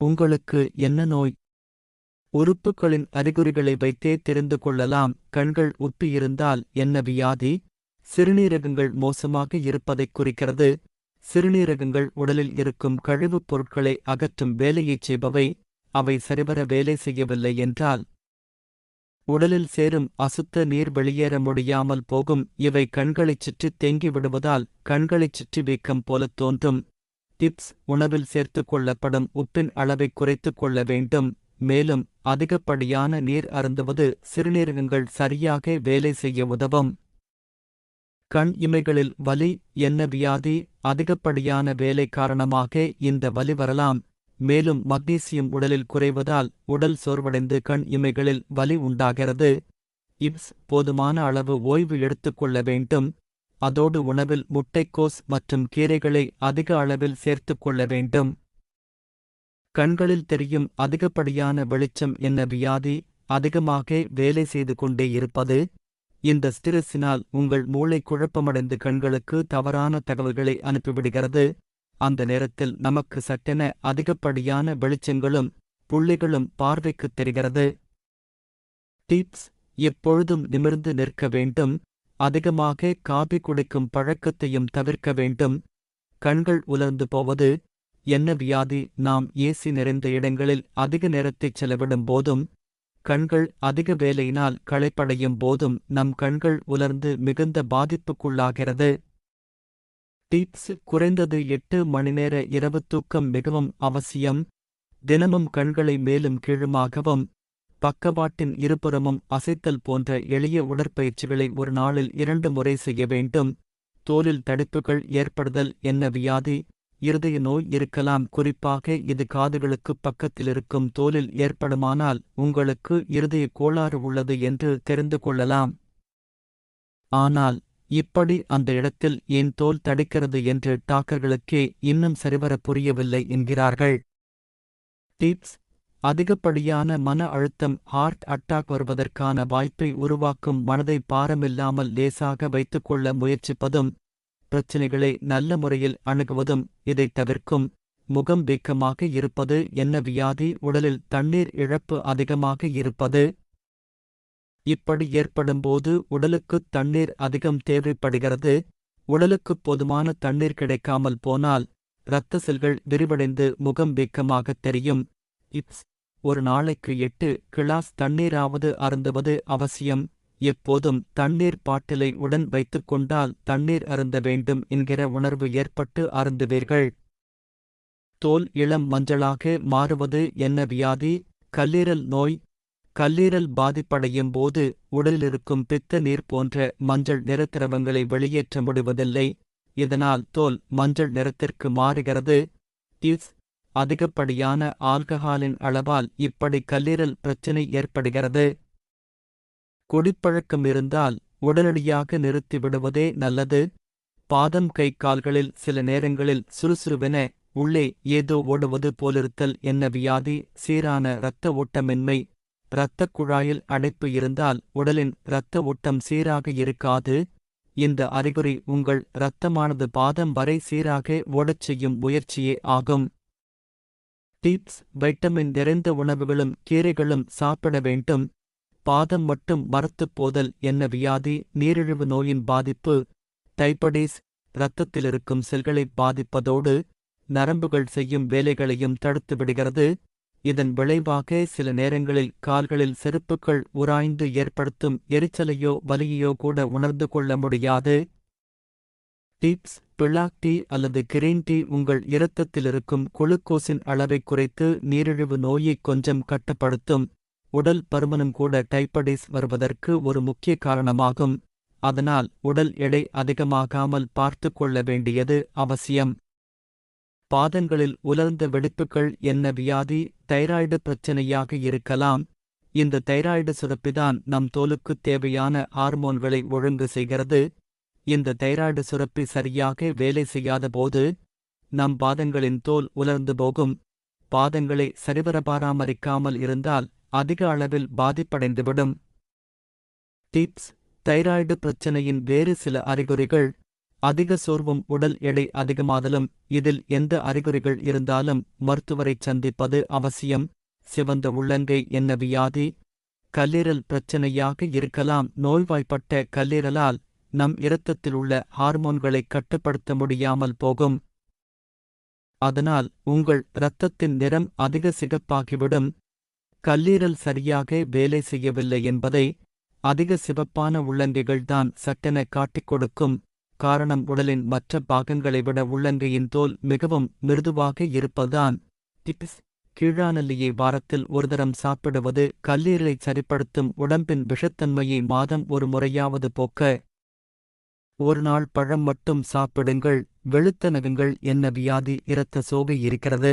உங்களுக்கு என்ன நோய்? உறுப்புகளின் அறிகுறிகளை வைத்தே தெரிந்து கொள்ளலாம். கண்கள் உப்பியிருந்தால் என்ன வியாதி? சிறுநீரகங்கள் மோசமாக இருப்பதைக் குறிக்கிறது. சிறுநீரகங்கள் உடலில் இருக்கும் கழிவுப் பொருட்களை அகற்றும் வேலையைச் செய்பவை. அவை சரிவர வேலை செய்யவில்லை என்றால் உடலில் சேரும் அசுத்த நீர் வெளியேற முடியாமல் போகும். இவை கண்களைச் சுற்றி தேங்கி விடுவதால் கண்களைச் சுற்றி வீக்கம் போலத் தோன்றும். டிப்ஸ் உணவில் சேர்த்து கொள்ளப்படும் உப்பின் அளவை குறைத்து கொள்ள வேண்டும். மேலும் அதிகப்படியான நீர் அருந்துவது சிறுநீரகங்கள் சரியாக வேலை செய்ய உதவும். கண் இமைகளில் வலி என்ன வியாதி அதிகப்படியான வேலை காரணமாக இந்த வலி வரலாம். மேலும் மக்னீசியம் உடலில் குறைவதால் உடல் சோர்வடைந்து கண் இமைகளில் வலி உண்டாகிறது. இப்ஸ் போதுமான அளவு ஓய்வு எடுத்துக்கொள்ள வேண்டும். அதோடு உணவில் முட்டைக்கோஸ் மற்றும் கீரைகளை அதிக அளவில் சேர்த்துக் கொள்ள வேண்டும். கண்களில் தெரியும் அதிகப்படியான வெளிச்சம் என்ன வியாதி அதிகமாக வேலை செய்து கொண்டே இருப்பது? இந்த ஸ்டிரஸினால் உங்கள் மூளை குழப்பமடைந்து கண்களுக்கு தவறான தகவல்களை அனுப்பிவிடுகிறது. அந்த நேரத்தில் நமக்கு சட்டென அதிகப்படியான வெளிச்சங்களும் புள்ளிகளும் பார்வைக்குத் தெரிகிறது. டிப்ஸ் எப்பொழுதும் நிமிர்ந்து நிற்க வேண்டும். அதிகமாக காபி குடிக்கும் பழக்கத்தையும் தவிர்க்க வேண்டும். கண்கள் உலர்ந்து போவது. என்ன வியாதி? நாம் ஏசி நிறைந்த இடங்களில் அதிக நேரத்தைச் செலவிடும் போதும் கண்கள் அதிக வேலையினால் களைப்படையும் போதும் நம் கண்கள் உலர்ந்து மிகுந்த பாதிப்புக்குள்ளாகிறது. டிப்ஸ் குறைந்தது எட்டு மணிநேர இரவு தூக்கம் மிகவும் அவசியம். தினமும் கண்களை மேலும் கீழுமாகவும் பக்கவாட்டின் இருபுறமும் அசைத்தல் போன்ற எளிய உடற்பயிற்சிகளை ஒரு நாளில் இரண்டு முறை செய்ய வேண்டும். தோலில் தடுப்புகள் ஏற்படுதல் என்ன வியாதி? இருதய நோய் இருக்கலாம். குறிப்பாக இது காதுகளுக்குப் பக்கத்தில் இருக்கும் தோலில் ஏற்படுமானால் உங்களுக்கு இருதய கோளாறு உள்ளது என்று தெரிந்து கொள்ளலாம். ஆனால் இப்படி அந்த இடத்தில் ஏன் தோல் தடிக்கிறது என்று டாக்டர்களுக்கே இன்னும் சரிவர புரியவில்லை என்கிறார்கள். டிப்ஸ் அதிகப்படியான மன அழுத்தம் ஹார்ட் அட்டாக் வருவதற்கான வாய்ப்பை உருவாக்கும் மனதை பாரமில்லாமல் லேசாக வைத்துக்கொள்ள முயற்சிப்பதும் பிரச்சினைகளை நல்ல முறையில் அணுகுவதும் இதைத் தவிர்க்கும். முகம் வீக்கமாக இருப்பது என்ன வியாதி? உடலில் தண்ணீர் இழப்பு அதிகமாக இருப்பது? இப்படி ஏற்படும்போது உடலுக்குத் தண்ணீர் அதிகம் தேவைப்படுகிறது. உடலுக்குப் போதுமான தண்ணீர் கிடைக்காமல் போனால் இரத்த செல்கள் விரிவடைந்து முகம் வீக்கமாகத் தெரியும். இப்ஸ் ஒரு நாளைக்கு எட்டு கிளாஸ் தண்ணீராவது அருந்துவது அவசியம். எப்போதும் தண்ணீர் பாட்டிலை உடன் வைத்துக் கொண்டால் தண்ணீர் அருந்த வேண்டும் என்கிற உணர்வு ஏற்பட்டு அருந்துவீர்கள். தோல் இளம் மஞ்சளாக மாறுவது என்ன வியாதி? கல்லீரல் நோய். கல்லீரல் பாதிப்படையும் போது உடலிலிருக்கும் பித்த நீர் போன்ற மஞ்சள் நிறத்திரவங்களை வெளியேற்ற முடிவதில்லை. இதனால் தோல் மஞ்சள் நிறத்திற்கு மாறுகிறது. டிப்ஸ் அதிகப்படியான ஆல்கஹாலின் அளவால் இப்படி கல்லீரல் பிரச்சினை ஏற்படுகிறது. குடிப்பழக்கம் இருந்தால் உடனடியாக நிறுத்திவிடுவதே நல்லது. பாதம் கை கால்களில் சில நேரங்களில் சுறுசுறுவென உள்ளே ஏதோ ஓடுவது போலிருத்தல் என்ன வியாதி? சீரான இரத்த ஓட்டமின்மை. இரத்தக் குழாயில் அடைப்பு இருந்தால் உடலின் இரத்த ஓட்டம் சீராக இருக்காது. இந்த அறிகுறி உங்கள் இரத்தமானது பாதம் வரை சீராக ஓடச் செய்யும் முயற்சியே ஆகும். டிப்ஸ் வைட்டமின் நிறைந்த உணவுகளும் கீரைகளும் சாப்பிட வேண்டும். பாதம் மட்டும் மரத்துப் போதல் என்ன வியாதி? நீரிழிவு நோயின் பாதிப்பு. டைபடீஸ் இரத்தத்திலிருக்கும் செல்களை பாதிப்பதோடு நரம்புகள் செய்யும் வேலைகளையும் தடுத்து விடுகிறது. இதன் விளைவாக சில நேரங்களில் கால்களில் செருப்புக்கள் உராய்ந்து ஏற்படுத்தும் எரிச்சலையோ வலியையோ கூட உணர்ந்து கொள்ள முடியாது. டிப்ஸ் பிளாக் டீ அல்லது கிரீன் டீ உங்கள் இரத்தத்திலிருக்கும் குளுக்கோஸின் அளவை குறைத்து நீரிழிவு நோயை கொஞ்சம் கட்டுப்படுத்தும். உடல் பருமனும் கூட டைப்படிஸ் வருவதற்கு ஒரு முக்கிய காரணமாகும். அதனால் உடல் எடை அதிகமாகாமல் பார்த்து கொள்ள வேண்டியது அவசியம். பாதங்களில் உலர்ந்த வெடிப்புகள் என்ன வியாதி தைராய்டு பிரச்சனையாக இருக்கலாம். இந்த தைராய்டு சுரப்பிதான் நம் தோலுக்குத் தேவையான ஹார்மோன்களை ஒழுங்கு செய்கிறது. இந்த தைராய்டு சுரப்பி சரியாக வேலை செய்யாத போது நம் பாதங்களின் தோல் உலர்ந்து போகும். பாதங்களை சரிவர பராமரிக்காமல் இருந்தால் அதிக அளவில் பாதிப்படைந்துவிடும். டிப்ஸ். தைராய்டு பிரச்சனையின் வேறு சில அறிகுறிகள். அதிக சோர்வும் உடல் எடை அதிகமாதலும் இதில் எந்த அறிகுறிகள் இருந்தாலும் மருத்துவரை சந்திப்பது அவசியம். சிவந்த உள்ளங்கை என்ன வியாதி? கல்லீரல் பிரச்சனையாக இருக்கலாம். நோய்வாய்ப்பட்ட கல்லீரலால் நம் இரத்தத்தில் உள்ள ஹார்மோன்களை கட்டுப்படுத்த முடியாமல் போகும். அதனால் உங்கள் இரத்தத்தின் நிறம் அதிக சிகப்பாகிவிடும். கல்லீரல் சரியாக வேலை செய்யவில்லை என்பதை அதிக சிவப்பான உள்ளங்கைகள்தான் சட்டென காட்டிக் கொடுக்கும். காரணம் உடலின் மற்ற பாகங்களை விட உள்ளங்கையின் தோல் மிகவும் மிருதுவாக இருப்பதுதான். டிப்ஸ். கீழாநெல்லியை வாரத்தில் ஒரு தரம் சாப்பிடுவது கல்லீரலை சரிப்படுத்தும் உடம்பின் விஷத்தன்மையை மாதம் ஒரு முறையாவது போக்க ஒரு நாள் பழம் மட்டும் சாப்பிடுங்கள் வெளுத்த நகங்கள் என்ன வியாதி இரத்த சோகை இருக்கிறது.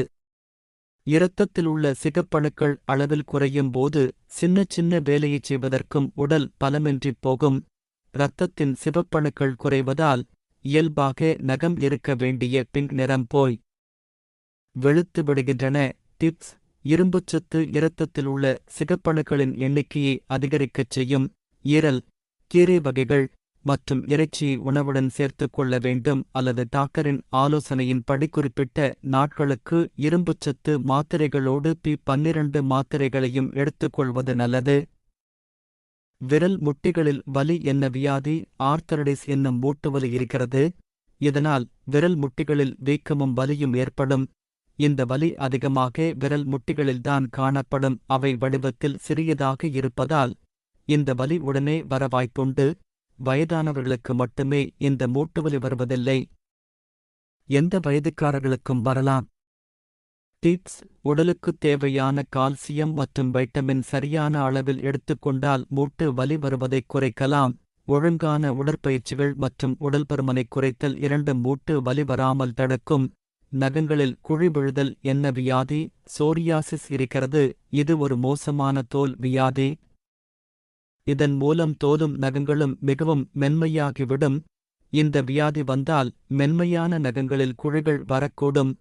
இரத்தத்தில் உள்ள சிகப்பணுக்கள் அளவில் குறையும் போது சின்ன சின்ன வேலையைச் செய்வதற்கும் உடல் பலமின்றிப் போகும். இரத்தத்தின் சிவப்பணுக்கள் குறைவதால் இயல்பாக நகம் இருக்க வேண்டிய பிங்க் நிறம் போய் வெளுத்து விடுகின்றன. டிப்ஸ் இரும்புச்சத்து இரத்தத்தில் உள்ள சிகப்பணுக்களின் எண்ணிக்கையை அதிகரிக்கச் செய்யும். ஈரல் கீரை வகைகள் மற்றும் இறைச்சியை உணவுடன் சேர்த்துக் கொள்ள வேண்டும் அல்லது டாக்டரின் ஆலோசனையின்படி குறிப்பிட்ட நாட்களுக்கு இரும்புச்சத்து மாத்திரைகளோடு பி பன்னிரண்டு மாத்திரைகளையும் எடுத்துக்கொள்வது நல்லது. விரல் முட்டிகளில் வலி என்ன வியாதி? ஆர்த்தரடிஸ் என்னும் மூட்டுவலி இருக்கிறது. இதனால் விரல் முட்டிகளில் வீக்கமும் வலியும் ஏற்படும். இந்த வலி அதிகமாக விரல் முட்டிகளில்தான் காணப்படும். அவை வடிவத்தில் சிறியதாக இருப்பதால் இந்த வலி உடனே வர வாய்ப்புண்டு. வயதானவர்களுக்கு மட்டுமே இந்த மூட்டுவலி வருவதில்லை. எந்த வயதுக்காரர்களுக்கும் வரலாம். டிப்ஸ் உடலுக்கு தேவையான கால்சியம் மற்றும் வைட்டமின் சரியான அளவில் எடுத்துக்கொண்டால் மூட்டு வலி வருவதை குறைக்கலாம். ஒழுங்கான உடற்பயிற்சிகள் மற்றும் உடல் பருமனை குறைத்தல் இரண்டு மூட்டு வலி வராமல் தடுக்கும். நகங்களில் குழி விழுதல் என்ன வியாதி சோரியாசிஸ் இருக்கிறது. இது ஒரு மோசமான தோல் வியாதி. இதன் மூலம் தோலும் நகங்களும் மிகவும் மென்மையாகிவிடும். இந்த வியாதி வந்தால் மென்மையான நகங்களில் குழிகள் வரக்கூடும்.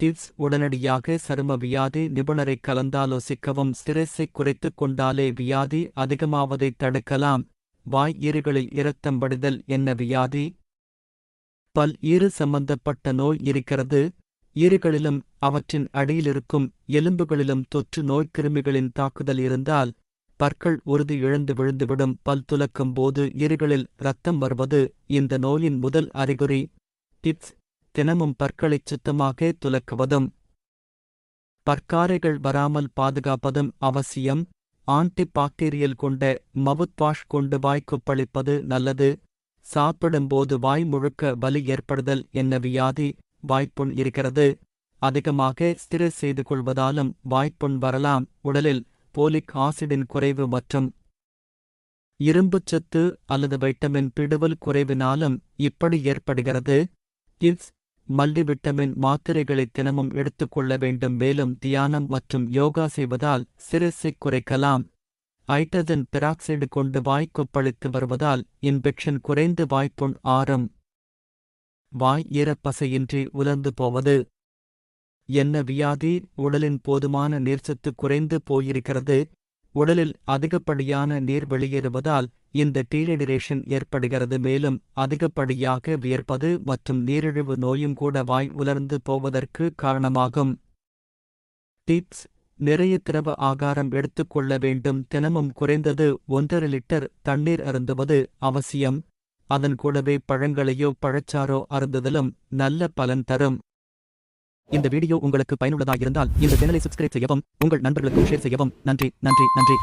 டிப்ஸ் உடனடியாக சரும வியாதி நிபுணரை கலந்தாலோசிக்கவும். ஸ்ட்ரெஸ்ஸை குறைத்துக் கொண்டாலே வியாதி அதிகமாவதைத் தடுக்கலாம். வாய் ஈறுகளில் இரத்தம் வடிதல் என்ன வியாதி? பல் ஈறு சம்பந்தப்பட்ட நோய் இருக்கிறது. ஈறுகளிலும் அவற்றின் அடியிலிருக்கும் எலும்புகளிலும் தொற்று நோய்க்கிருமிகளின் தாக்குதல் இருந்தால் பற்கள் உறுதி இழந்து விழுந்துவிடும் பல் துலக்கும் போது எரிகளில் ரத்தம் வருவது இந்த நோயின் முதல் அறிகுறி. டிப்ஸ் தினமும் பற்களைச் சுத்தமாக துலக்குவதும். பற்காரைகள் வராமல் பாதுகாப்பதும் அவசியம். ஆன்டிபாக்டீரியல் கொண்ட கொண்ட மவுத்வாஷ் கொண்டு வாய்க்குப்பளிப்பது நல்லது. சாப்பிடும்போது வாய் முழுக்க வலி ஏற்படுதல் என்ன வியாதி? வாய்ப்புண் இருக்கிறது. அதிகமாக ஸ்திர செய்து கொள்வதாலும் வாய்ப்புண் வரலாம். உடலில் போலிக் ஆசிடின் குறைவு மற்றும் இரும்புச்சத்து அல்லது வைட்டமின் பிடுவல் குறைவினாலும் இப்படி ஏற்படுகிறது. கிவ்ஸ் மல்டிவிட்டமின் மாத்திரைகளை தினமும் எடுத்துக்கொள்ள வேண்டும். மேலும் தியானம் மற்றும் யோகா செய்வதால் சிரஸை குறைக்கலாம். ஹைட்ரஜன் பெராக்சைடு கொண்டு வாய் கொப்பளித்து வருவதால் இன்ஃபெக்ஷன் குறைந்து வாய்ப்புண் ஆறும். வாய் ஈரப்பசையின்றி உலர்ந்து போவது. என்ன வியாதி உடலின் போதுமான நீர்ச்சத்து குறைந்து போயிருக்கிறது? உடலில் அதிகப்படியான நீர் வெளியேறுவதால் இந்த டீஹைட்ரேஷன் ஏற்படுகிறது. மேலும் அதிகப்படியாக வியர்ப்பது மற்றும் நீரிழிவு நோயும் கூட வாய் உலர்ந்து போவதற்கு காரணமாகும். டிப்ஸ். நிறைய திரவ ஆகாரம் எடுத்துக்கொள்ள வேண்டும். தினமும் குறைந்தது ஒன்றரை லிட்டர் தண்ணீர் அருந்துவது அவசியம். அதன் கூடவே பழங்களையோ பழச்சாரோ அருந்துதலும் நல்ல பலன் தரும். இந்த வீடியோ உங்களுக்கு பயனுள்ளதாக இருந்தால் இந்த சேனலை சப்ஸ்கிரைப் செய்யவும் உங்கள் நண்பர்களுக்கும் ஷேர் செய்யவும். நன்றி நன்றி நன்றி.